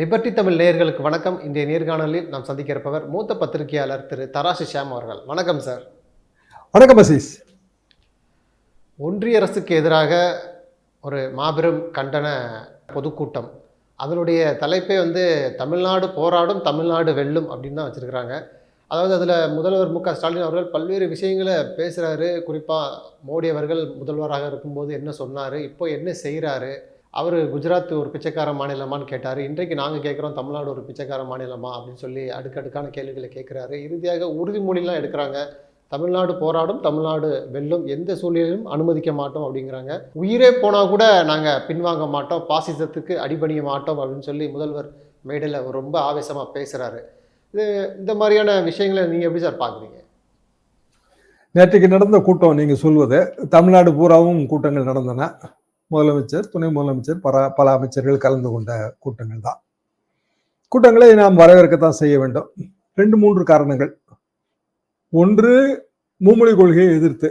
Liberty Tamil நேயர்களுக்கு வணக்கம். இன்றைய நேர்காணலில் நாம் சந்திக்க இருப்பவர் மூத்த பத்திரிகையாளர் திரு தராசு ஷியாம் அவர்கள். வணக்கம் சார். வணக்கம் அசீஸ். ஒன்றிய அரசுக்கு எதிராக ஒரு மாபெரும் கண்டன பொதுக்கூட்டம். அதனுடைய தலைப்பே வந்து தமிழ்நாடு போராடும் தமிழ்நாடு வெல்லும் அப்படின்னு தான் வச்சுருக்கிறாங்க. அதாவது அதில் முதல்வர் மு க ஸ்டாலின் அவர்கள் பல்வேறு விஷயங்களை பேசுகிறாரு குறிப்பாக மோடி அவர்கள் முதல்வராக இருக்கும்போது என்ன சொன்னார் இப்போ என்ன செய்கிறாரு அவர் குஜராத் ஒரு பிச்சைக்கார மாநிலமான்னு கேட்டார். இன்றைக்கு நாங்கள் கேட்குறோம் தமிழ்நாடு ஒரு பிச்சைக்கார மாநிலமா அப்படின்னு சொல்லி அடுக்கடுக்கான கேள்விகளை கேட்குறாரு இறுதியாக உறுதிமொழிலாம் எடுக்கிறாங்க. தமிழ்நாடு போராடும் தமிழ்நாடு வெல்லும் எந்த சூழ்நிலையிலும் அனுமதிக்க மாட்டோம் அப்படிங்கிறாங்க. உயிரே போனால் கூட நாங்கள் பின்வாங்க மாட்டோம் பாசிசத்துக்கு அடிபணிய மாட்டோம் அப்படின்னு சொல்லி முதல்வர் மேடையில் ரொம்ப ஆவேசமாக பேசுகிறாரு இது இந்த மாதிரியான விஷயங்களை நீங்கள் எப்படி சார் பார்க்குறீங்க நேற்றைக்கு நடந்த கூட்டம் நீங்கள் சொல்வது தமிழ்நாடு பூராவும் கூட்டங்கள் நடந்தன. முதலமைச்சர் துணை முதலமைச்சர் பல பல அமைச்சர்கள் கலந்து கொண்ட கூட்டங்கள் தான். கூட்டங்களை நாம் வரவேற்கத்தான் செய்ய வேண்டும். ரெண்டு மூன்று காரணங்கள். ஒன்று மும்மொழி கொள்கையை எதிர்த்து.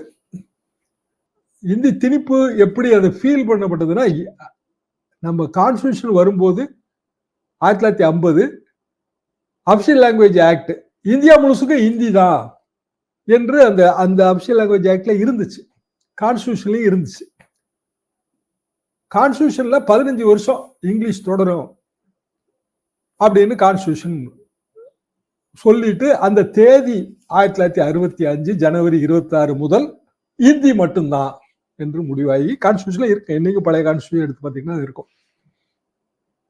இந்தி திணிப்பு எப்படி அது ஃபீல் பண்ணப்பட்டதுன்னா நம்ம கான்ஸ்டியூஷன் வரும்போது ஆயிரத்தி தொள்ளாயிரத்தி ஐம்பது அபிஷியல் லாங்குவேஜ் ஆக்ட் இந்தியா முழுசுக்கு ஹிந்தி தான் என்று அந்த அந்த அபிஷியல் லாங்குவேஜ் ஆக்டில் இருந்துச்சு. கான்ஸ்டியூஷன்லையும் இருந்துச்சு. கான்ஸ்டியூஷன்ல பதினஞ்சு வருஷம் இங்கிலீஷ் தொடரும் அப்படின்னு கான்ஸ்டியூஷன் சொல்லிட்டு அந்த தேதி ஆயிரத்தி தொள்ளாயிரத்தி அறுபத்தி அஞ்சு ஜனவரி இருபத்தி ஆறு முதல் இந்தி மட்டும்தான் என்று முடிவாகி கான்ஸ்டியூஷன்ல இருக்கு. என்னைக்கு பழைய கான்ஸ்டியூஷன் எடுத்து பார்த்தீங்கன்னா அது இருக்கும்.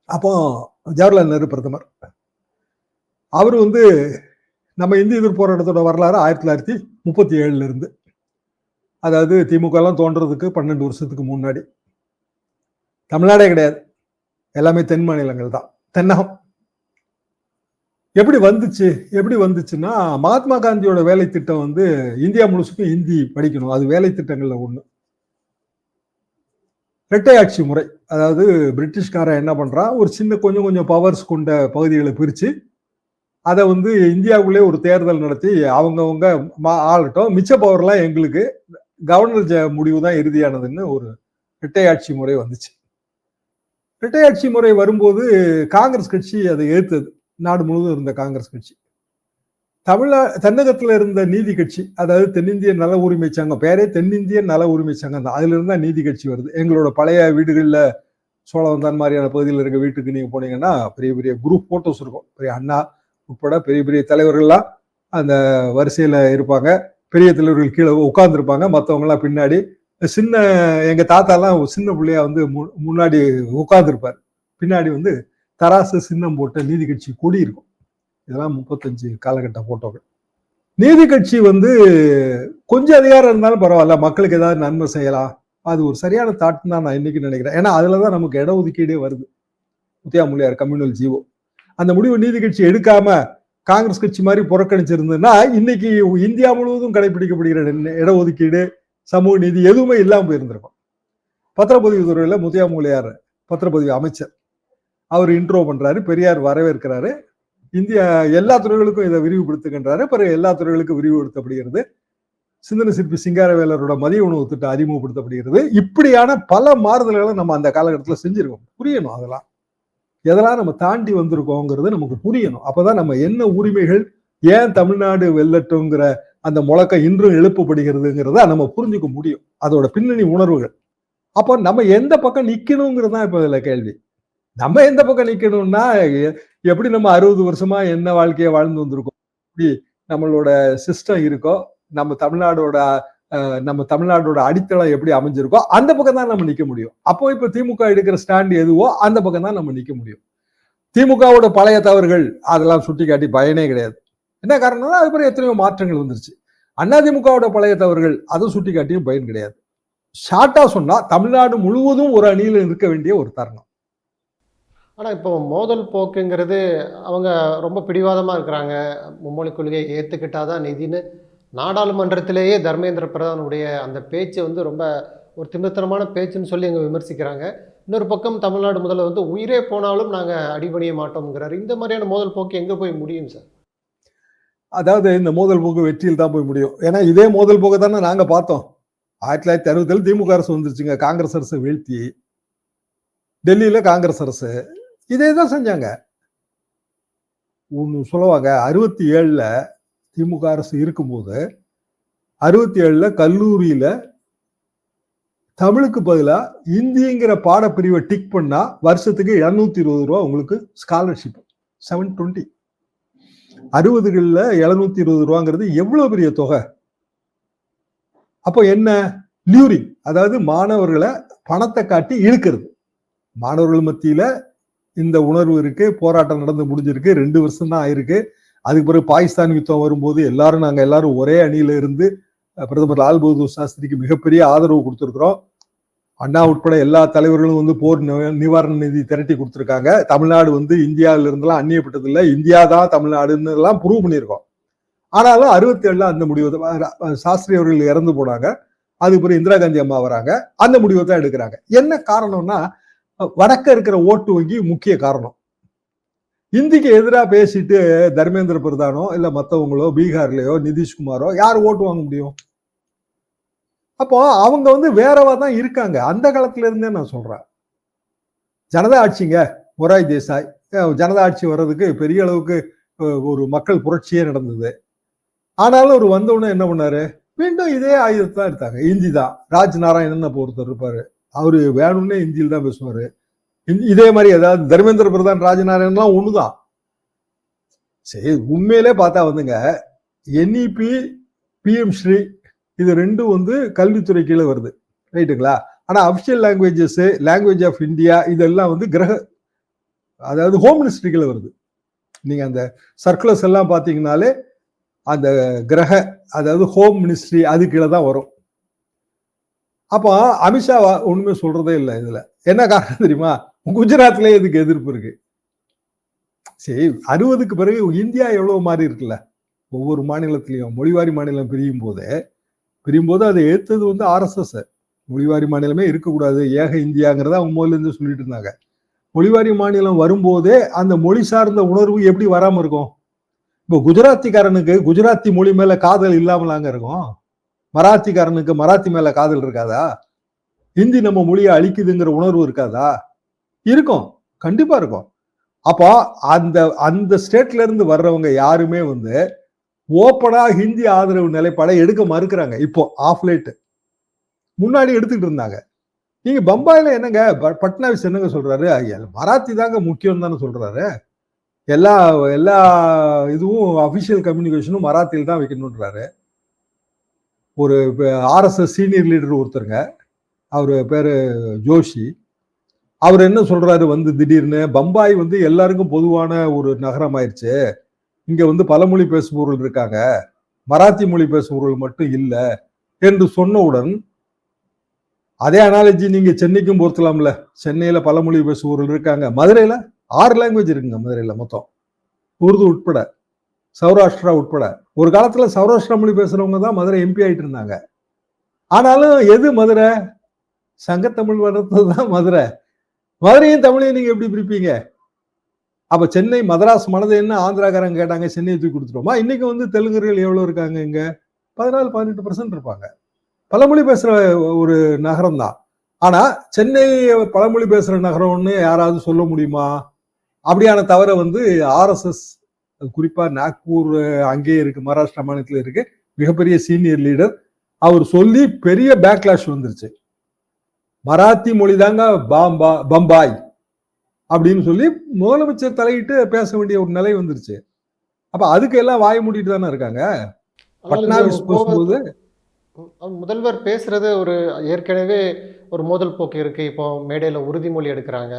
அப்போ ஜவஹர்லால் நேரு பிரதமர். அவர் வந்து நம்ம இந்திய எதிர்ப்பு போராட்டத்தோட வரலாறு ஆயிரத்தி தொள்ளாயிரத்தி முப்பத்தி ஏழுல இருந்து. அதாவது திமுக எல்லாம் தோன்றதுக்கு பன்னெண்டு வருஷத்துக்கு முன்னாடி. தமிழ்நாடே கிடையாது. எல்லாமே தென் மாநிலங்கள் தான். தென்னகம். எப்படி வந்துச்சு? எப்படி வந்துச்சுன்னா மகாத்மா காந்தியோட வேலை திட்டம் வந்து இந்தியா முழுசுக்கும் ஹிந்தி படிக்கணும். அது வேலை திட்டங்களில் ஒன்று இரட்டை ஆட்சி முறை. அதாவது பிரிட்டிஷ்காரன் என்ன பண்ணுறான் ஒரு சின்ன கொஞ்சம் கொஞ்சம் பவர்ஸ் கொண்ட பகுதிகளை பிரித்து அதை வந்து இந்தியாவுக்குள்ளே ஒரு தேர்தல் நடத்தி அவங்கவுங்க மா ஆளட்டும். மிச்ச பவர்லாம் எங்களுக்கு கவர்னர் ஜ முடிவு தான் இறுதியானதுன்னு ஒரு இரட்டை ஆட்சி முறை வந்துச்சு. இரட்டையாட்சி முறை வரும்போது காங்கிரஸ் கட்சி அதை ஏற்றது நாடு முழுவதும் இருந்த காங்கிரஸ் கட்சி. தமிழ தென்னகத்துல இருந்த நீதி கட்சி அதாவது தென்னிந்திய நல உரிமை சங்கம் பேரே தென்னிந்திய நல உரிமை சங்கம் தான். அதுல இருந்தா நீதி கட்சி வருது. எங்களோட பழைய வீடுகள்ல சோழவந்தான் மாதிரியான பகுதியில் இருக்க வீட்டுக்கு நீங்க போனீங்கன்னா பெரிய பெரிய குரூப் போட்டோஸ் இருக்கும். பெரிய அண்ணா உட்பட பெரிய பெரிய தலைவர்கள்லாம் அந்த வரிசையில இருப்பாங்க. பெரிய தலைவர்கள் கீழே உட்கார்ந்துருப்பாங்க. மற்றவங்களாம் பின்னாடி சின்ன எங்கள் தாத்தாலாம் சின்ன பிள்ளையா வந்து மு- முன்னாடி உட்காந்துருப்பார் பின்னாடி வந்து தராசு சின்னம் போட்ட நீதி கட்சி கொடி இருக்கும் இதெல்லாம் முப்பத்தஞ்சு காலகட்ட போட்டோக்கள். நீதி கட்சி வந்து கொஞ்சம் அதிகாரம் இருந்தாலும் பரவாயில்ல மக்களுக்கு ஏதாவது நன்மை செய்யலாம். அது ஒரு சரியான தாட் தான் நான் இன்னைக்கு நினைக்கிறேன். ஏன்னா அதில் தான் நமக்கு இடஒதுக்கீடே வருது. முத்தியாமுலியார் கம்யூனல் ஜீவோ அந்த முடிவு நீதி கட்சி எடுக்காம காங்கிரஸ் கட்சி மாதிரி புறக்கணிச்சிருந்ததுன்னா இன்னைக்கு இந்தியா முழுவதும் கடைபிடிக்கப்படுகிற இடஒதுக்கீடு சமூக நீதி எதுவுமே இல்லாம போயிருந்திருக்கும் பத்திரப்பதிவு துறையில முத்தியாமுலியார் பத்திரப்பதிவு அமைச்சர். அவர் இன்ட்ரோ பண்றாரு பெரியார் வரவேற்கிறாரு. இந்தியா எல்லா துறைகளுக்கும் இதை விரிவுபடுத்துகின்றாரு. பிறகு எல்லா துறைகளுக்கும் விரிவுபடுத்தப்படுகிறது. சிந்தனை சிற்பி சிங்காரவேலரோட மதிய உணவு திட்டம் அறிமுகப்படுத்தப்படுகிறது. இப்படியான பல மாறுதல்களை நம்ம அந்த காலகட்டத்தில் செஞ்சிருக்கோம். புரியணும் அதெல்லாம். எதெல்லாம் நம்ம தாண்டி வந்திருக்கோங்கிறது நமக்கு புரியணும். அப்பதான் நம்ம என்ன உரிமைகள் ஏன் தமிழ்நாடு வெல்லட்டுங்கிற அந்த முழக்கம் இன்றும் எழுப்பப்படுகிறதுங்கிறத நம்ம புரிஞ்சுக்க முடியும். அதோட பின்னணி உணர்வுகள். அப்போ நம்ம எந்த பக்கம் நிற்கணுங்கிறது தான் இப்போ இதில் கேள்வி. நம்ம எந்த பக்கம் நிற்கணும்னா எப்படி நம்ம அறுபது வருஷமா என்ன வாழ்க்கையை வாழ்ந்து வந்திருக்கோம்? எப்படி நம்மளோட சிஸ்டம் இருக்கோ நம்ம தமிழ்நாடோட அஹ், நம்ம தமிழ்நாடோட அடித்தளம் எப்படி அமைஞ்சிருக்கோ அந்த பக்கம் தான் நம்ம நிற்க முடியும். அப்போ இப்போ திமுக எடுக்கிற ஸ்டாண்ட் எதுவோ அந்த பக்கம் தான் நம்ம நிற்க முடியும். திமுகவோட பழைய தவறுகள் அதெல்லாம் சுட்டி காட்டி பயனே கிடையாது. என்ன காரணம்னா அதுக்கப்புறம் எத்தனையோ மாற்றங்கள் வந்துருச்சு. அதிமுகவோட பழைய தவறுகள் அதை சுட்டி காட்டியும் பயன் கிடையாது. ஷார்ட்டாக சொன்னால் தமிழ்நாடு முழுவதும் ஒரு அணியில் இருக்க வேண்டிய ஒரு தருணம். ஆனால் இப்போ மோதல் போக்குங்கிறது அவங்க ரொம்ப பிடிவாதமாக இருக்கிறாங்க. மும்மொழி கொள்கையை ஏற்றுக்கிட்டாதான் தான் நிதின்னு நாடாளுமன்றத்திலேயே தர்மேந்திர பிரதானுடைய அந்த பேச்சு வந்து ரொம்ப ஒரு திமித்தனமான பேச்சுன்னு சொல்லி அங்கே விமர்சிக்கிறாங்க. இன்னொரு பக்கம் தமிழ்நாடு முதல்ல வந்து உயிரே போனாலும் நாங்கள் அடிபணிய மாட்டோங்கிறாரு இந்த மாதிரியான மோதல் போக்கு எங்கே போய் முடியும் சார்? அதாவது இந்த மோதல் போக்கு வெற்றியில் தான் போய் முடியும். ஏன்னா இதே மோதல் போக்கு தானே நாங்கள் பார்த்தோம். ஆயிரத்தி தொள்ளாயிரத்தி அறுபத்தில் திமுக அரசு வந்துருச்சுங்க. காங்கிரஸ் அரசு வீழ்த்தி டெல்லியில் காங்கிரஸ் அரசு. இதே தான் செஞ்சாங்க. ஒன்று சொல்லுவாங்க அறுபத்தி ஏழில் திமுக அரசு இருக்கும்போது அறுபத்தி ஏழில் கல்லூரியில் தமிழுக்கு பதிலாக இந்திங்கிற பாடப்பிரிவை டிக் பண்ணால் வருஷத்துக்கு இரநூத்தி இருபது ரூபா உங்களுக்கு ஸ்காலர்ஷிப் செவன் டுவெண்ட்டி அறுபதுகளில் எழுநூத்தி இருபது ரூபாங்கிறது எவ்வளவு பெரிய தொகை? அப்போ என்ன? லியூரிங் அதாவது மாணவர்களை பணத்தை காட்டி இழுக்கிறது. மாணவர்கள் மத்தியில இந்த உணர்வு இருக்கு போராட்டம் நடந்து முடிஞ்சிருக்கு ரெண்டு வருஷம் தான் ஆயிருக்கு. அதுக்கு பிறகு பாகிஸ்தான் யுத்தம் வரும்போது எல்லாரும் நாங்க எல்லாரும் ஒரே அணியில இருந்து பிரதமர் லால் பகதூர் சாஸ்திரிக்கு மிகப்பெரிய ஆதரவு கொடுத்துருக்குறோம். அண்ணா உட்பட எல்லா தலைவர்களும் வந்து போர் நி- நிவாரண நிதி திரட்டி கொடுத்துருக்காங்க. தமிழ்நாடு வந்து இந்தியாவில இருந்தெல்லாம் அந்நியப்பட்டதில்லை. இந்தியா தான் தமிழ்நாடுன்னு எல்லாம் ப்ரூவ் பண்ணியிருக்கோம். ஆனாலும் அறுபத்தி ஏழுல அந்த முடிவு சாஸ்திரி அவர்கள் இறந்து போனாங்க. அதுக்கு இந்திரா காந்தி அம்மா வராங்க. அந்த முடிவை தான் எடுக்கிறாங்க. என்ன காரணம்னா வடக்க இருக்கிற ஓட்டு வங்கி முக்கிய காரணம். இந்திக்கு எதிராக பேசிட்டு தர்மேந்திர பிரதானோ இல்ல மத்தவங்களோ பீகார்லயோ நிதிஷ்குமாரோ யார் ஓட்டு வாங்க முடியும்? அப்போ அவங்க வந்து வேறவா தான் இருக்காங்க. அந்த காலத்துல இருந்தே நான் சொல்றேன். ஜனதா ஆட்சிங்க. மொராய் தேசாய். ஜனதா ஆட்சி வர்றதுக்கு பெரிய அளவுக்கு ஒரு மக்கள் புரட்சியே நடந்தது. ஆனாலும் அவர் வந்தவுடனே என்ன பண்ணாரு? மீண்டும் இதே ஆயுதத்தை தான் எடுத்தாங்க இந்தி தான். ராஜ் நாராயணன் அப்போ ஒருத்தர் இருப்பாரு. அவரு வேணும்னே இந்தியில் தான் பேசுவாரு. இதே மாதிரி ஏதாவது தர்மேந்திர பிரதான் ராஜநாராயணன்லாம் ஒண்ணுதான். சரி உண்மையிலே பார்த்தா வந்துங்க என்இபி பிஎம் ஸ்ரீ இது ரெண்டும் வந்து கல்வித்துறை கீழே வருது. ரைட்டுங்களா? ஆனால் official languages language of India இதெல்லாம் வந்து கிரக அதாவது ஹோம் மினிஸ்ட்ரி கீழே வருது. நீங்கள் அந்த சர்க்குலர்ஸ் எல்லாம் பார்த்தீங்கனாலே அந்த கிரக அதாவது ஹோம் மினிஸ்ட்ரி அது கீழே தான் வரும். அப்போ அமித்ஷா ஒன்றுமே சொல்கிறதே இல்லை இதில். என்ன காரணம் தெரியுமா? குஜராத்லேயே இதுக்கு எதிர்ப்பு இருக்குது சரி அறுபதுக்கு பிறகு இந்தியா எவ்வளோ மாறி இருக்குல்ல? ஒவ்வொரு மாநிலத்திலையும் மொழிவாரி மாநிலம் பிரியும் போது பிரியும்போது அதை ஏற்றது வந்து ஆர்எஸ்எஸ். மொழிவாரி மாநிலமே இருக்கக்கூடாது. ஏக இந்தியாங்கிறத அவங்க முதல்ல சொல்லிட்டு இருந்தாங்க. மொழிவாரி மாநிலம் வரும்போதே அந்த மொழி சார்ந்த உணர்வு எப்படி வராமல் இருக்கும்? இப்போ குஜராத்திக்காரனுக்கு குஜராத்தி மொழி மேலே காதல் இல்லாமலாங்க இருக்கும். மராத்திக்காரனுக்கு மராத்தி மேலே காதல் இருக்காதா? ஹிந்தி நம்ம மொழியை அழிக்குதுங்கிற உணர்வு இருக்காதா? இருக்கும். கண்டிப்பாக இருக்கும். அப்போ அந்த அந்த ஸ்டேட்ல இருந்து வர்றவங்க யாருமே வந்து ஓப்பனா ஹிந்தி ஆதரவு நிலைப்பாடை எடுக்க மறுக்கிறாங்க. இப்போ ஆஃப் லைட் முன்னாடி எடுத்துக்கிட்டு இருந்தாங்க. நீங்க பம்பாயில என்னங்க? ப- பட்னாவிஸ் என்னங்க சொல்றாரு? மராத்தி தாங்க முக்கியம் தானே சொல்றாரு. எல்லா எல்லா இதுவும் அபிஷியல் கம்யூனிகேஷனும் மராத்தியில் தான் வைக்கணுன்றாரு ஒரு ஆர்எஸ்எஸ் சீனியர் லீடர் ஒருத்தருங்க. அவர் பேர் ஜோஷி. அவர் என்ன சொல்றாரு? வந்து திடீர்னு பம்பாய் வந்து எல்லாருக்கும் பொதுவான ஒரு நகரம் ஆயிடுச்சு இங்க வந்து பல மொழி பேசுபவர்கள் இருக்காங்க. மராத்தி மொழி பேசுபவர்கள் மட்டும் இல்லை என்று சொன்னவுடன் அதே அனாலஜி நீங்க சென்னைக்கும் பொருத்தலாம்ல. சென்னையில பல மொழி பேசுபவர்கள் இருக்காங்க. மதுரையில ஆறு லாங்குவேஜ் இருக்குங்க மதுரையில மொத்தம். உருது உட்பட சௌராஷ்டிரா உட்பட. ஒரு காலத்துல சௌராஷ்டிரா மொழி பேசுறவங்க தான் மதுரை எம்பி ஆயிட்டு இருந்தாங்க. ஆனாலும் எது மதுரை? சங்கத்தமிழ் வளர்த்தது தான் மதுரை. மதுரையும் தமிழையும் நீங்க எப்படி பிரிப்பீங்க? அப்போ சென்னை மதராஸ் மனதை என்ன ஆந்திராக்காரங்க கேட்டாங்க சென்னையை தூக்கி கொடுத்துருவோமா இன்னைக்கு வந்து தெலுங்கர்கள் எவ்வளோ இருக்காங்க இங்கே? பதினாலு பதினெட்டு பர்சன்ட் இருப்பாங்க. பழமொழி பேசுகிற ஒரு நகரம் தான். ஆனால் சென்னை பழமொழி பேசுகிற நகரம்னு யாராவது சொல்ல முடியுமா? அப்படியான தவறை வந்து ஆர்எஸ்எஸ் குறிப்பாக நாக்பூர் அங்கேயே இருக்கு மகாராஷ்டிரா மாநிலத்தில் இருக்கு மிகப்பெரிய சீனியர் லீடர். அவர் சொல்லி பெரிய பேக்லாஷ் வந்துருச்சு. மராத்தி மொழி தாங்க பாம்பா பம்பாய். அப்படின்னு சொல்லி முதலமைச்சர் தலையிட்டு பேச வேண்டிய ஒரு நிலை வந்துருச்சு. அப்ப அதுக்கு எல்லாம் வாய மூடிட்டு தானே இருக்காங்க? பட்னாவிஸ் அவர் முதல்வர் பேசுறது ஒரு ஏற்கனவே ஒரு மோதல் போக்கு இருக்கு. இப்போ மேடையில உறுதிமொழி எடுக்கிறாங்க.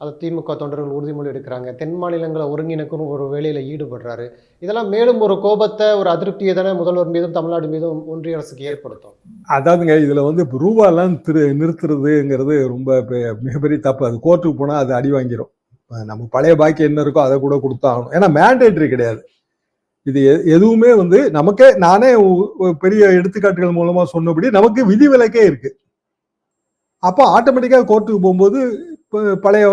அது திமுக தொண்டர்கள் உறுதிமொழி எடுக்கிறாங்க. தென் மாநிலங்களை ஒருங்கிணைக்கணும் ஒரு வேலையில் ஈடுபடுறாரு. இதெல்லாம் மேலும் ஒரு கோபத்தை ஒரு அதிருப்தியை தானே முதல்வர் மீதும் தமிழ்நாடு மீதும் ஒன்றிய அரசுக்கு ஏற்படுத்தும். அதாவதுங்க இதில் வந்து ரூபாலாம் திரு நிறுத்துறதுங்கிறது ரொம்ப பெ- மிகப்பெரிய தப்பு. அது கோர்ட்டுக்கு போனால் அது அடி வாங்கிரும். நம்ம பழைய பாக்கி என்ன இருக்கோ அதை கூட கொடுத்தாகணும். ஏன்னா மேண்டேட்ரி கிடையாது. இது எ- எதுவுமே வந்து நமக்கே நானே பெரிய எடுத்துக்காட்டுகள் மூலமா சொன்னபடி நமக்கு விதிவிலக்கே இருக்கு. அப்போ ஆட்டோமேட்டிக்காக கோர்ட்டுக்கு போகும்போது பழைய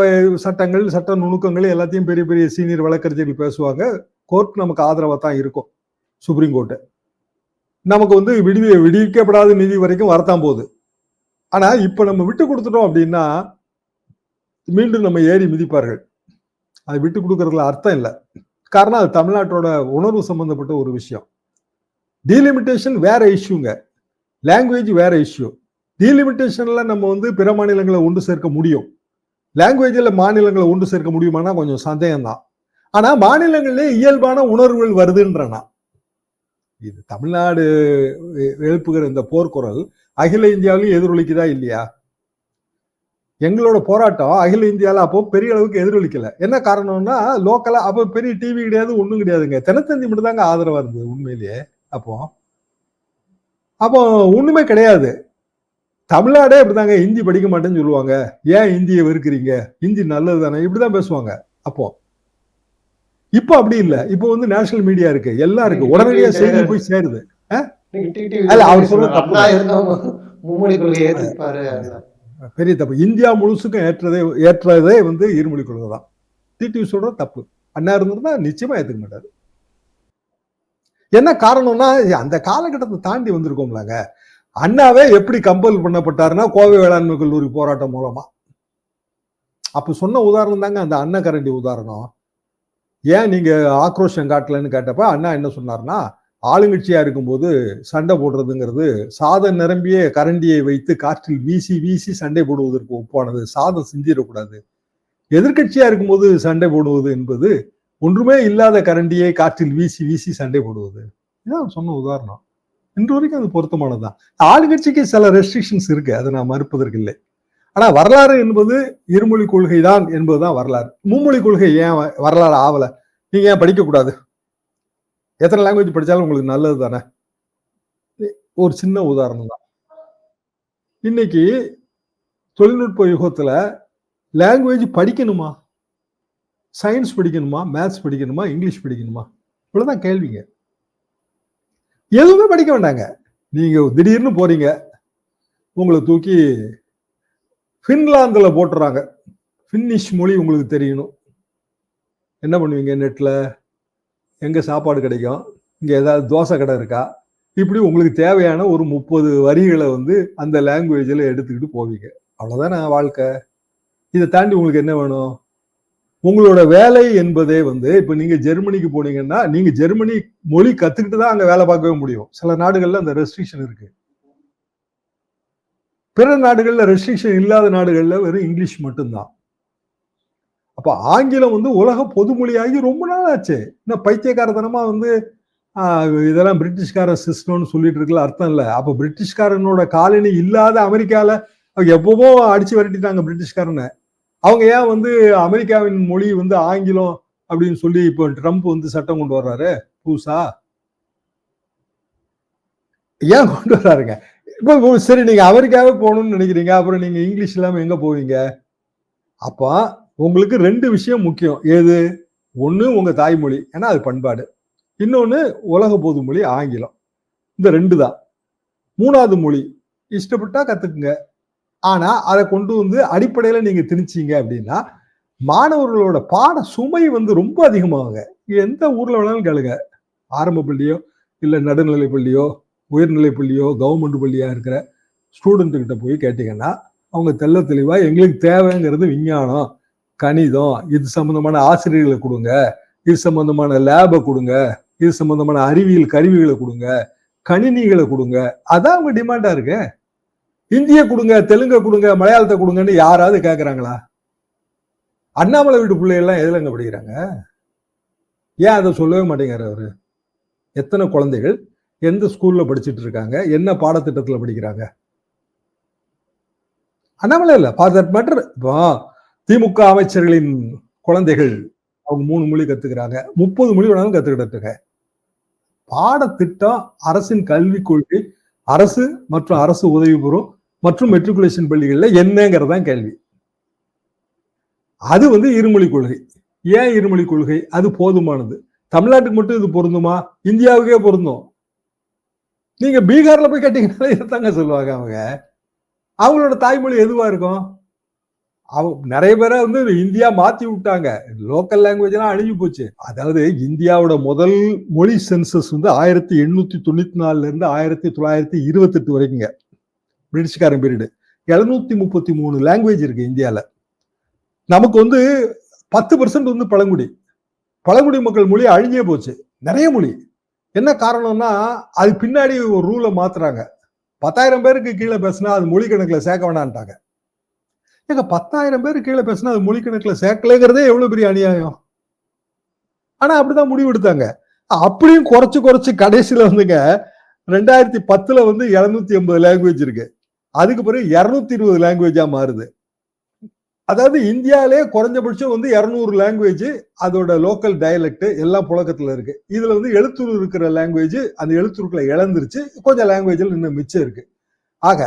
சட்டங்கள் சட்ட நுணுக்கங்கள் எல்லாத்தையும் பெரிய பெரிய சீனியர் வழக்கறிஞர்கள் பேசுவாங்க. கோர்ட் நமக்கு ஆதரவாக தான் இருக்கும். சுப்ரீம் கோர்ட்டு நமக்கு வந்து விடுவி விடுவிக்கப்படாத நிதி வரைக்கும் வரத்தான் போகுது. ஆனால் இப்போ நம்ம விட்டு கொடுத்துட்டோம் அப்படின்னா மீண்டும் நம்ம ஏறி மிதிப்பார்கள். அதை விட்டு கொடுக்கறதுல அர்த்தம் இல்லை. காரணம் அது தமிழ்நாட்டோட உணர்வு சம்பந்தப்பட்ட ஒரு விஷயம். டீலிமிட்டேஷன் வேற இஷ்யூங்க லாங்குவேஜ் வேற இஷ்யூ டீலிமிட்டேஷன்ல நம்ம வந்து பிற மாநிலங்களை ஒன்று சேர்க்க முடியும். லாங்குவேஜில் மாநிலங்களை ஒன்று சேர்க்க முடியுமானா கொஞ்சம் சந்தேகம் தான் மாநிலங்களிலே இயல்பான உணர்வுகள் வருதுன்றனா. இது தமிழ்நாடு எழுப்புகிற இந்த போர்க்குரல் அகில இந்தியாவிலும் எதிரொலிக்குதா இல்லையா? எங்களோட போராட்டம் அகில இந்தியாவில் அப்போ பெரிய அளவுக்கு எதிரொலிக்கல. என்ன காரணம்னா லோக்கலா அப்போ பெரிய டிவி கிடையாது ஒன்றும் கிடையாதுங்க. தினத்தந்தி மட்டும் தாங்க ஆதரவாக இருந்தது உண்மையிலேயே. அப்போ அப்போ ஒண்ணுமே கிடையாது. தமிழ்நாடே அப்படிதாங்க. ஹிந்தி படிக்க மாட்டேன்னு சொல்லுவாங்க. ஏன் ஹிந்தியை வெறுக்கிறீங்க? ஹிந்தி நல்லது தானே இப்படிதான் பேசுவாங்க. அப்போ இப்போ அப்படி இல்ல. இப்போ வந்து நேஷனல் மீடியா இருக்கு. எல்லாம் இருக்கு. உடனடியா செய்தி போய் சேருது. அவர் பெரிய தப்பு. இந்தியா முழுசுக்கும் ஏற்றதே ஏற்றதே வந்து இருமொழி கொள்கை தான். டிடிவி சொல்றது தப்பு. அண்ணா இருந்திருந்தா நிச்சயமா ஏத்துக்க மாட்டாரு. என்ன காரணம்னா அந்த காலகட்டத்தை தாண்டி வந்திருக்கோம்லங்க. அண்ணாவே எப்படி கம்பல் பண்ணப்பட்டாருன்னா கோவை வேளாண்மை கல்லூரி போராட்டம் மூலமா. அப்ப சொன்ன உதாரணம் தாங்க அந்த அண்ணா கரண்டி உதாரணம். ஏன் நீங்க ஆக்ரோஷம் காட்டலன்னு கேட்டப்ப அண்ணா என்ன சொன்னார்னா ஆளுங்கட்சியா இருக்கும்போது சண்டை போடுறதுங்கிறது சாதம் நிரம்பிய கரண்டியை வைத்து காற்றில் வீசி வீசி சண்டை போடுவதற்கு ஒப்பானது. சாதம் சிந்திடக்கூடாது. எதிர்கட்சியா இருக்கும்போது சண்டை போடுவது என்பது ஒன்றுமே இல்லாத கரண்டியை காற்றில் வீசி வீசி சண்டை போடுவது. இதான் சொன்ன உதாரணம். இன்று வரைக்கும் அது பொருத்தமானதுதான். ஆளுங்கட்சிக்கு சில ரெஸ்ட்ரிக்ஷன்ஸ் இருக்கு அதை நான் மறுப்பதற்கு இல்லை. ஆனா வரலாறு என்பது இருமொழி கொள்கை தான் என்பதுதான் வரலாறு. மும்மொழி கொள்கை ஏன் வரலாறு ஆவல? நீங்க ஏன் படிக்க கூடாது? எத்தனை லாங்குவேஜ் படிச்சாலும் உங்களுக்கு நல்லது தானே? ஒரு சின்ன உதாரணம் தான். இன்னைக்கு தொழில்நுட்ப யுகத்துல லாங்குவேஜ் படிக்கணுமா? சயின்ஸ் படிக்கணுமா? மேத்ஸ் படிக்கணுமா? இங்கிலீஷ் படிக்கணுமா? இவ்வளவுதான் கேள்விங்க. எதுவுமே படிக்க வேண்டாங்க. நீங்கள் திடீர்னு போறீங்க. உங்களை தூக்கி ஃபின்லாந்தில் போட்டுறாங்க. ஃபின்னிஷ் மொழி உங்களுக்கு தெரியணும். என்ன பண்ணுவீங்க நெட்டில் எங்கே சாப்பாடு கிடைக்கும்? இங்கே ஏதாவது தோசை கடை இருக்கா? இப்படி உங்களுக்கு தேவையான ஒரு முப்பது வரிகளை வந்து அந்த லாங்குவேஜில் எடுத்துக்கிட்டு போவீங்க. அவ்வளோதான் நான் வாழ்க்கை? இதை தாண்டி உங்களுக்கு என்ன வேணும்? உங்களோட வேலை என்பதே வந்து இப்ப நீங்க ஜெர்மனிக்கு போனீங்கன்னா நீங்க ஜெர்மனி மொழி கத்துக்கிட்டு தான் அங்க வேலை பார்க்கவே முடியும். சில நாடுகள்ல அந்த ரெஸ்ட்ரிக்ஷன் இருக்கு. பிற நாடுகள்ல ரெஸ்ட்ரிக்ஷன் இல்லாத நாடுகள்ல வெறும் இங்கிலீஷ் மட்டும்தான். அப்ப ஆங்கிலம் வந்து உலக பொதுமொழியாகி ரொம்ப நாள் ஆச்சு இன்னும் பைத்தியக்காரத்தனமா வந்து இதெல்லாம் பிரிட்டிஷ்காரன் சிஸ்டம்னு சொல்லிட்டு இருக்கல அர்த்தம் இல்லை. அப்ப பிரிட்டிஷ்காரனோட காலனி இல்லாத அமெரிக்கால அவங்க எப்பவோ அடிச்சு விரட்டிட்டாங்க பிரிட்டிஷ்காரனை. அவங்க ஏன் வந்து அமெரிக்காவின் மொழி வந்து ஆங்கிலம் அப்படின்னு சொல்லி இப்போ ட்ரம்ப் வந்து சட்டம் கொண்டு வர்றாரு? புதுசா? ஏன் கொண்டு வர்றாருங்க? இப்போ சரி நீங்க அமெரிக்காவே போகணும்னு நினைக்கிறீங்க. அப்புறம் நீங்க இங்கிலீஷ் இல்லாம எங்க போவீங்க? அப்போ உங்களுக்கு ரெண்டு விஷயம் முக்கியம். ஏது? ஒண்ணு உங்க தாய்மொழி. ஏன்னா அது பண்பாடு. இன்னொன்னு உலக பொது மொழி ஆங்கிலம். இந்த ரெண்டு தான் மூணாவது மொழி. இஷ்டப்பட்டா கத்துக்குங்க. ஆனா அதை கொண்டு வந்து அடிப்படையில நீங்க திணிச்சீங்க அப்படின்னா மாணவர்களோட பாட சுமை வந்து ரொம்ப அதிகமாகுங்க. எந்த ஊர்ல வேணாலும் கேளுங்க. ஆரம்ப பள்ளியோ இல்ல நடுநிலை பள்ளியோ உயர்நிலை பள்ளியோ கவர்மெண்ட் பள்ளியா இருக்கிற ஸ்டூடெண்ட் கிட்ட போய் கேட்டீங்கன்னா அவங்க தெள்ள தெளிவா எங்களுக்கு தேவைங்கிறது விஞ்ஞானம் கணிதம் இது சம்பந்தமான ஆசிரியர்களை கொடுங்க. இது சம்பந்தமான லேபை கொடுங்க. இது சம்பந்தமான அறிவியல் கருவிகளை கொடுங்க. கணினிகளை கொடுங்க. அதான் அவங்க டிமாண்டா இருக்கு. இந்திய கொடுங்க தெலுங்க கொடுங்க மலையாளத்தை கொடுங்கன்னு யாராவது கேட்குறாங்களா அண்ணாமலை வீட்டு பிள்ளைகள்லாம் எதுலங்க படிக்கிறாங்க? ஏன் அதை சொல்லவே மாட்டேங்கிறார் அவரு? எத்தனை குழந்தைகள் எந்த ஸ்கூல்ல படிச்சிட்டு இருக்காங்க என்ன பாடத்திட்டத்தில் படிக்கிறாங்க? அண்ணாமலை இல்ல ஃபார் தட் மேட்டர் இப்போ திமுக அமைச்சர்களின் குழந்தைகள் அவங்க மூணு மொழி கத்துக்கிறாங்க முப்பது மொழி வேணாலும் கத்துக்கிட்டு பாடத்திட்டம் அரசின் கல்விக் கொள்கை அரசு மற்றும் அரசு உதவி பெறும் மற்றும் மெட்ரிகுலேஷன் பள்ளிகள்ல என்னங்கிறதான் கேள்வி. அது வந்து இருமொழி கொள்கை. ஏன் இருமொழி கொள்கை? அது போதுமானது. தமிழ்நாட்டுக்கு மட்டும் இது பொருந்துமா? இந்தியாவுக்கே பொருந்தும். நீங்க பீகார்ல போய் கேட்டீங்கன்னா இதைத்தாங்க சொல்லுவாங்க அவங்க. அவங்களோட தாய்மொழி எதுவா இருக்கும்? அவங்க நிறைய பேரை வந்து இந்தியா மாத்தி விட்டாங்க. லோக்கல் லாங்குவேஜ் எல்லாம் அழிஞ்சு போச்சு. அதாவது இந்தியாவோட முதல் மொழி சென்சஸ் வந்து ஆயிரத்தி எண்ணூத்தி தொண்ணூத்தி நாலுல இருந்து ஆயிரத்தி தொள்ளாயிரத்தி இருபத்தி எட்டு வரைக்குங்க. பிரிட்டிஷ்காரன் பீரியடு எழுநூத்தி முப்பத்தி மூணு லாங்குவேஜ் இருக்கு இந்தியாவில் நமக்கு வந்து பத்து பர்சன்ட் வந்து பழங்குடி. பழங்குடி மக்கள் மொழி அழிஞ்சே போச்சு. நிறைய மொழி. என்ன காரணம்னா அது பின்னாடி ஒரு ரூலை மாத்துறாங்க. பத்தாயிரம் பேருக்கு கீழே பேசினா அது மொழி கணக்கில் சேர்க்க வேணான்ட்டாங்க ஏங்க பத்தாயிரம் பேர் கீழே பேசினா அது மொழி கணக்கில் சேர்க்கலைங்கிறதே எவ்வளோ பெரிய அநியாயம்? ஆனால் அப்படிதான் முடிவு எடுத்தாங்க. அப்படியும் குறைச்சு குறைச்சு கடைசியில் வந்துங்க ரெண்டாயிரத்தி பத்தில் வந்து எழுநூத்தி எண்பது லாங்குவேஜ் இருக்குது அதுக்கு பிறகு இரநூத்தி இருபது லாங்குவேஜாக மாறுது. அதாவது இந்தியாவிலே குறைஞ்சபட்சம் வந்து இரநூறு லாங்குவேஜ் அதோட லோக்கல் டயலக்ட் எல்லாம் புழக்கத்தில் இருக்கு. இதுல வந்து எழுத்துரு இருக்கிற லாங்குவேஜ் அந்த எழுத்துருக்களை இழந்துருச்சு. கொஞ்சம் லாங்குவேஜில் இன்னும் மிச்சம் இருக்கு. ஆக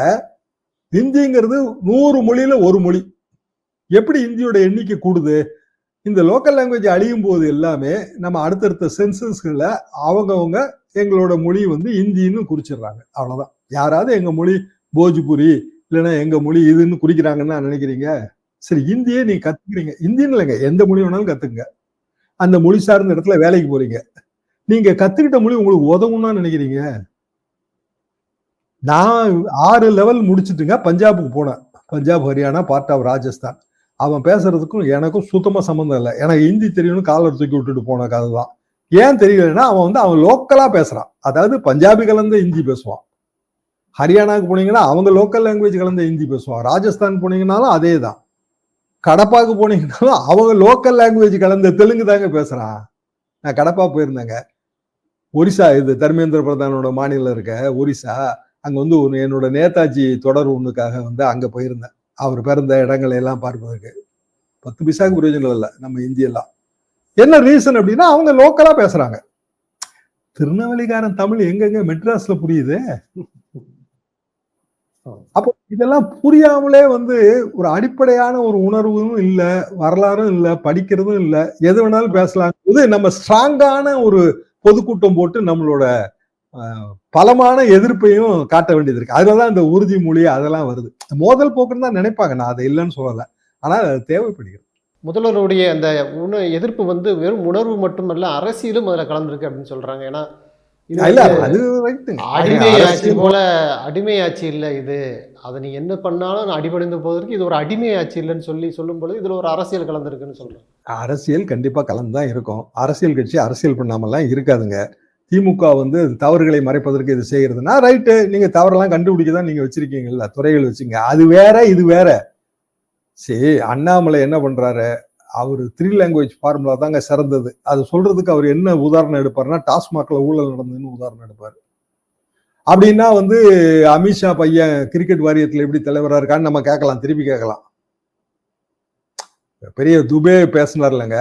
ஹிந்திங்கிறது நூறு மொழியில ஒரு மொழி. எப்படி இந்தியோட எண்ணிக்கை கூடுது? இந்த லோக்கல் லாங்குவேஜ் அழியும் போது எல்லாமே நம்ம அடுத்தடுத்த சென்சஸ்களில் அவங்கவுங்க எங்களோட மொழி வந்து இந்தின்னு குறிச்சிடுறாங்க. அவ்வளோதான் யாராவது எங்கள் மொழி போஜ்புரி இல்லைன்னா எங்க மொழி இதுன்னு குறிக்கிறாங்கன்னு நான் நினைக்கிறீங்க? சரி இந்தியே நீ கத்துக்கிறீங்க. இந்தின்னு இல்லைங்க எந்த மொழி வேணாலும் கத்துங்க அந்த மொழி சார்ந்த இடத்துல வேலைக்கு போறீங்க. நீங்க கத்துக்கிட்ட மொழி உங்களுக்கு உதவும்னா நினைக்கிறீங்க. நான் ஆறு லெவல் முடிச்சிட்டுங்க பஞ்சாபுக்கு போனேன். Punjab Haryana part of Rajasthan. அவன் பேசுறதுக்கும் எனக்கும் சுத்தமா சம்மந்தம் இல்லை. எனக்கு ஹிந்தி தெரியணும்னு காலர் தூக்கி விட்டுட்டு போன கதை தான் ஏன் தெரியலன்னா அவன் வந்து அவன் லோக்கலா பேசுறான். அதாவது பஞ்சாபி கலந்து ஹிந்தி பேசுவான். ஹரியானாக்கு போனீங்கன்னா அவங்க லோக்கல் லாங்குவேஜ் கலந்த ஹிந்தி பேசுவான் ராஜஸ்தான் போனீங்கன்னாலும் அதே தான் கடப்பாவுக்கு போனீங்கன்னாலும் அவங்க லோக்கல் லாங்குவேஜ் கலந்த தெலுங்கு தாங்க பேசுகிறான் நான் கடப்பா போயிருந்தேங்க. ஒரிசா இது தர்மேந்திர பிரதானோட மாநிலம் இருக்க ஒரிசா அங்கே வந்து ஒன்று என்னோட நேதாஜி தொடர் ஒன்றுக்காக வந்து அங்கே போயிருந்தேன். அவர் பிறந்த இடங்களை எல்லாம் பார்ப்பதற்கு. பத்து பைசாக்கு பிரயோஜனம் இல்லை நம்ம இந்தியெல்லாம் என்ன ரீசன் அப்படின்னா அவங்க லோக்கலாக பேசுகிறாங்க திருநெல்வேலிக்காரன் தமிழ் எங்கெங்க மெட்ராஸில் புரியுது? அப்போ இதெல்லாம் புரியாமலே வந்து ஒரு அடிப்படையான ஒரு உணர்வும் இல்ல வரலாறும் இல்ல படிக்கிறதும் இல்ல. எது வேணாலும் பேசலாம். இது நம்ம ஸ்ட்ராங்கான ஒரு பொதுக்கூட்டம் போட்டு நம்மளோட பலமான எதிர்ப்பையும் காட்ட வேண்டியது இருக்கு. அதுலதான் இந்த உறுதிமொழி அதெல்லாம் வருது. மோதல் போக்குன்னு தான் நினைப்பாங்க. நான் அதை இல்லைன்னு சொல்லல. ஆனா அது தேவைப்படுகிறது. முதல்வருடைய அந்த உண எதிர்ப்பு வந்து வெறும் உணர்வு மட்டுமல்ல அரசியலும் அதுல கலந்துருக்கு அப்படின்னு சொல்றாங்க. ஏன்னா இல்ல அது ரைட்டுங்க அடிமை ஆட்சி அரசியல் போல அடிமை ஆட்சி இல்ல இது. அதை நீ என்ன பண்ணாலும் நான் அடிபணிந்து போவதற்கு இது ஒரு அடிமை ஆட்சி இல்லைன்னு சொல்லி சொல்லும் பொழுது இதுல ஒரு அரசியல் கலந்துருக்குன்னு சொல்றேன் அரசியல் கண்டிப்பா கலந்துதான் இருக்கும். அரசியல் கட்சி அரசியல் பண்ணாமலாம் இருக்காதுங்க. திமுக வந்து தவறுகளை மறைப்பதற்கு இது செய்யறதுன்னா ரைட்டு நீங்க தவறெல்லாம் கண்டுபிடிக்க தான் நீங்க வச்சிருக்கீங்கல்ல துறைகள் வச்சுங்க. அது வேற இது வேற. சரி அண்ணாமலை என்ன பண்றாரு? அவர் த்ரீ லாங்குவேஜ் ஃபார்முலா தாங்க சிறந்தது. அது சொல்றதுக்கு அவர் என்ன உதாரணம் எடுப்பாருன்னா டாஸ்மாக்ல ஊழல் நடந்ததுன்னு உதாரணம் எடுப்பாரு. அப்படின்னா வந்து அமித்ஷா பையன் கிரிக்கெட் வாரியத்துல எப்படி தலைவரா இருக்கான்னு நம்ம கேட்கலாம் திருப்பி கேட்கலாம். பெரிய துபே பேசினார் இல்லைங்க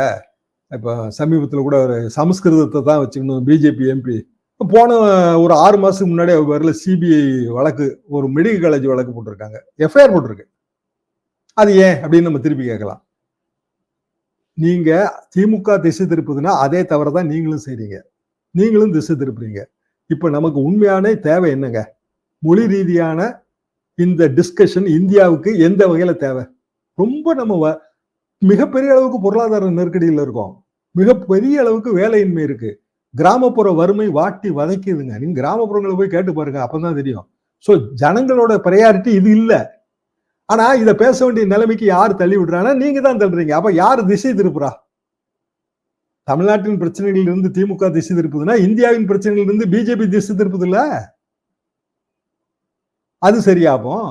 இப்போ சமீபத்தில் கூட ஒரு சமஸ்கிருதத்தை தான் வச்சுக்கணும் பிஜேபி எம்பி போன ஒரு ஆறு மாசத்துக்கு முன்னாடி அவர் பேர்ல சிபிஐ வழக்கு ஒரு மெடிக்கல் காலேஜ் வழக்கு போட்டிருக்காங்க. எஃப்ஐஆர் போட்டிருக்கு. அது ஏன்? அப்படின்னு நம்ம திருப்பி கேட்கலாம். நீங்க திமுக திசை திருப்புதுன்னா அதே தவிர தான் நீங்களும் செய்றீங்க. நீங்களும் திசை திருப்புறீங்க. இப்ப நமக்கு உண்மையான தேவை என்னங்க? மொழி ரீதியான இந்த டிஸ்கஷன் இந்தியாவுக்கு எந்த வகையில தேவை? ரொம்ப நம்ம வ- மிகப்பெரிய அளவுக்கு பொருளாதார நெருக்கடியில் இருக்கோம். மிகப்பெரிய அளவுக்கு வேலையின்மை இருக்கு. கிராமப்புற வறுமை வாட்டி வதைக்குதுங்க. நீங்க கிராமப்புறங்களை போய் கேட்டு பாருங்க அப்பதான் தெரியும். ஸோ ஜனங்களோட ப்ரையாரிட்டி இது இல்லை. ஆனா இதை பேச வேண்டிய நிலைமைக்கு யார் தள்ளி விடுறாங்கன்னா நீங்க தான் தள்ளுறீங்க. அப்ப யார் திசை திருப்புறா? தமிழ்நாட்டின் பிரச்சனைகளில் இருந்து திமுக திசை திருப்புதுன்னா இந்தியாவின் பிரச்சனைகளில் இருந்து பிஜேபி திசை திருப்புது இல்ல அது சரியாகும்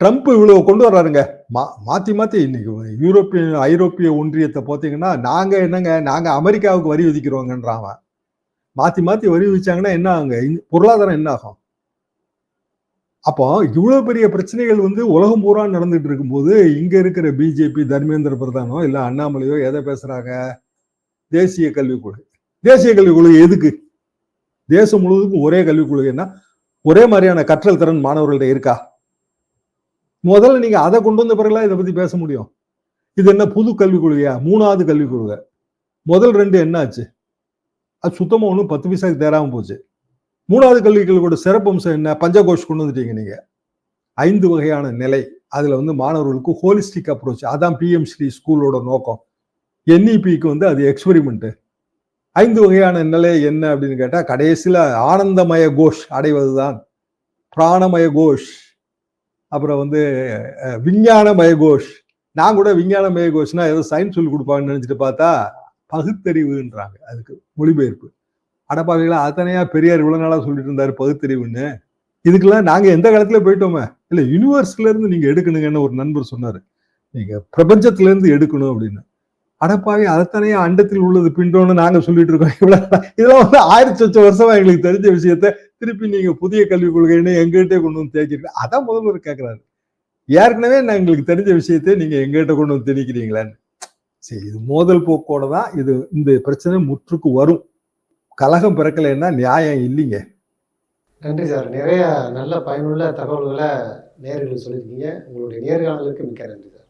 ட்ரம்ப் இவ்வளவு கொண்டு வர்றாருங்க. மா மாத்தி மாத்தி இன்னைக்கு யூரோப்பிய ஐரோப்பிய ஒன்றியத்தை பார்த்தீங்கன்னா நாங்க என்னங்க நாங்க அமெரிக்காவுக்கு வரி விதிக்கிறோங்கன்றான் அவன். மாத்தி மாத்தி வரி விதிச்சாங்கன்னா என்ன ஆகுங்க? பொருளாதாரம் என்ன ஆகும்? அப்போ இவ்வளவு பெரிய பிரச்சனைகள் வந்து உலகம் பூரா நடந்துட்டு இருக்கும்போது இங்க இருக்கிற பிஜேபி தர்மேந்திர பிரதானோ இல்ல அண்ணாமலையோ எதை பேசுறாங்க? தேசிய கல்விக் கொள்கை தேசிய கல்விக் கொள்கை எதுக்கு? தேசம் முழுவதுக்கும் ஒரே கல்விக் கொள்கைன்னா ஒரே மாதிரியான கற்றல் திறன் மாணவர்கள்ட்ட இருக்கா? முதல்ல நீங்க அதை கொண்டு வந்த பிறகுலாம் இதை பத்தி பேச முடியும். இது என்ன புது கல்விக் கொள்கையா மூணாவது கல்விக் கொள்கை முதல் ரெண்டு என்ன ஆச்சு அது சுத்தமா ஒன்றும் பத்து பைசாக்கு தேராம போச்சு. மூணாவது கல்விகளோட சிறப்பம்சம் என்ன? பஞ்சகோஷ் கொண்டு வந்துட்டீங்க நீங்க. ஐந்து வகையான நிலை. அதுல வந்து மாணவர்களுக்கு ஹோலிஸ்டிக் அப்ரோச் அதான் பிஎம் ஸ்ரீ ஸ்கூலோட நோக்கம். என்இபிக்கு வந்து அது எக்ஸ்பெரிமெண்ட்டு ஐந்து வகையான நிலை என்ன அப்படின்னு கேட்டால் கடைசியில் ஆனந்தமய கோஷ் அடைவதுதான். பிராணமய கோஷ். அப்புறம் வந்து விஞ்ஞானமய கோஷ். நான் கூட விஞ்ஞான கோஷ்னா ஏதோ சயின்ஸ் சொல்லி கொடுப்பாங்கன்னு நினச்சிட்டு பார்த்தா பகுத்தறிவுன்றாங்க. அதுக்கு மொழிபெயர்ப்பு. அடப்பாவிகளா அத்தனையா பெரியார் இவ்வளவு நாளா சொல்லிட்டு இருந்தாரு பகுத்தறிவுன்னு. இதுக்கெல்லாம் நாங்க எந்த காலத்துல போயிட்டோமே? இல்ல யூனிவர்ஸ்ல இருந்து நீங்க எடுக்கணுங்கன்னு ஒரு நண்பர் சொன்னாரு. நீங்க பிரபஞ்சத்துல இருந்து எடுக்கணும் அப்படின்னு. அடப்பாவி அதைத்தானே அண்டத்தில் உள்ளது பின்றோன்னு நாங்க சொல்லிட்டு இருக்கோம். இவ்வளவு இதெல்லாம் வந்து ஆயிரத்தி லட்சம் வருஷமா எங்களுக்கு தெரிஞ்ச விஷயத்த திருப்பி நீங்க புதிய கல்விக் கொள்கைன்னு எங்ககிட்டே கொண்டு வந்து தேய்க்கிறீங்க. அதான் முதல்வர் கேட்கிறாரு ஏற்கனவே நான் எங்களுக்கு தெரிஞ்ச விஷயத்தை நீங்க எங்ககிட்ட கொண்டு வந்து திணிக்கிறீங்களான்னு. சரி இது மோதல் போக்கோட தான் இது இந்த பிரச்சனை முற்றுக்கு வரும். கலகம் பிறக்கலைன்னா நியாயம் இல்லைங்க. நன்றி சார். நிறைய நல்ல பயனுள்ள தகவல்களை நேர்களுக்கு சொல்லியிருக்கீங்க. உங்களுடைய நேர்காணலுக்கு மிக்க நன்றி சார்.